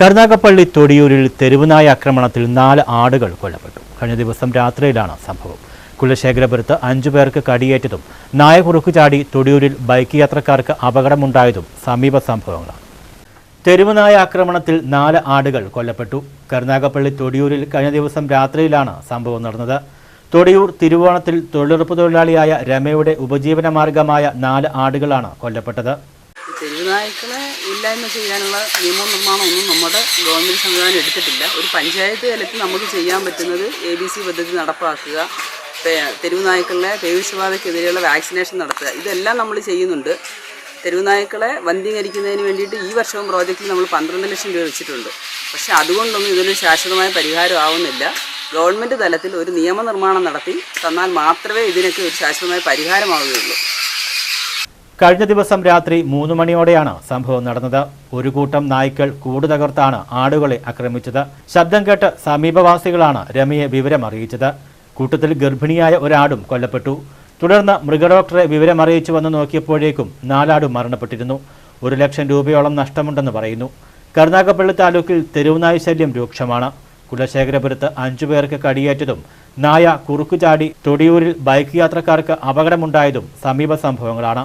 കരുനാഗപ്പള്ളി തൊടിയൂരിൽ തെരുവുനായ ആക്രമണത്തിൽ നാല് ആടുകൾ കൊല്ലപ്പെട്ടു. കഴിഞ്ഞ ദിവസം രാത്രിയിലാണ് സംഭവം. കുലശേഖരപുരത്ത് അഞ്ചു പേർക്ക് കടിയേറ്റതും നായ കുറുക്കു ചാടി തൊടിയൂരിൽ ബൈക്ക് യാത്രക്കാർക്ക് അപകടമുണ്ടായതും സമീപ സംഭവങ്ങളാണ്. തെരുവുനായ ആക്രമണത്തിൽ നാല് ആടുകൾ കൊല്ലപ്പെട്ടു. കരുനാഗപ്പള്ളി തൊടിയൂരിൽ കഴിഞ്ഞ ദിവസം രാത്രിയിലാണ് സംഭവം നടന്നത്. തൊടിയൂർ തിരുവോണത്തിൽ തൊഴിലുറപ്പ് തൊഴിലാളിയായ രമയുടെ ഉപജീവന മാർഗമായ നാല് ആടുകളാണ് കൊല്ലപ്പെട്ടത്. തെരുവ് നായ്ക്കളെ ഇല്ലായ്മ ചെയ്യാനുള്ള നിയമനിർമ്മാണമൊന്നും നമ്മുടെ ഗവൺമെന്റ് സംവിധാനം എടുത്തിട്ടില്ല. ഒരു പഞ്ചായത്ത് തലത്തിൽ നമുക്ക് ചെയ്യാൻ പറ്റുന്നത് എ ബി സി പദ്ധതി നടപ്പാക്കുക തെരുവുനായ്ക്കളുടെ തെരുവ് നായ്ക്കളെ വാക്സിനേഷൻ നടത്തുക. ഇതെല്ലാം നമ്മൾ ചെയ്യുന്നുണ്ട്. തെരുവുനായ്ക്കളെ വന്ധീകരിക്കുന്നതിന് വേണ്ടിയിട്ട് ഈ വർഷവും പ്രോജക്റ്റിൽ നമ്മൾ പന്ത്രണ്ട് ലക്ഷം രൂപ വെച്ചിട്ടുണ്ട്. പക്ഷേ അതുകൊണ്ടൊന്നും ഇതിനൊരു ശാശ്വതമായ പരിഹാരം ആവുന്നില്ല. ഗവൺമെന്റ് തലത്തിൽ ഒരു നിയമനിർമ്മാണം നടത്തി തന്നാൽ മാത്രമേ ഇതിനൊക്കെ ഒരു ശാശ്വതമായ പരിഹാരമാവുകയുള്ളൂ. കഴിഞ്ഞ ദിവസം രാത്രി മൂന്ന് മണിയോടെയാണ് സംഭവം നടന്നത്. ഒരു കൂട്ടം നായ്ക്കൾ കൂട് തകർത്താണ് ആടുകളെ ആക്രമിച്ചത്. ശബ്ദം കേട്ട് സമീപവാസികളാണ് രമയെ വിവരം അറിയിച്ചത്. കൂട്ടത്തിൽ ഗർഭിണിയായ ഒരാടും കൊല്ലപ്പെട്ടു. തുടർന്ന് മൃഗഡോക്ടറെ വിവരം അറിയിച്ചു വന്ന് നോക്കിയപ്പോഴേക്കും നാലാടും മരണപ്പെട്ടിരുന്നു. ഒരു ലക്ഷം രൂപയോളം നഷ്ടമുണ്ടെന്ന് പറയുന്നു. കരുനാഗപ്പള്ളി താലൂക്കിൽ തെരുവുനായ ശല്യം രൂക്ഷമാണ്. കുലശേഖരപുരത്ത് അഞ്ചു പേർക്ക് കടിയേറ്റതും നായ കുറുക്കുചാടി തൊടിയൂരിൽ ബൈക്ക് യാത്രക്കാർക്ക് അപകടമുണ്ടായതും സമീപ സംഭവങ്ങളാണ്.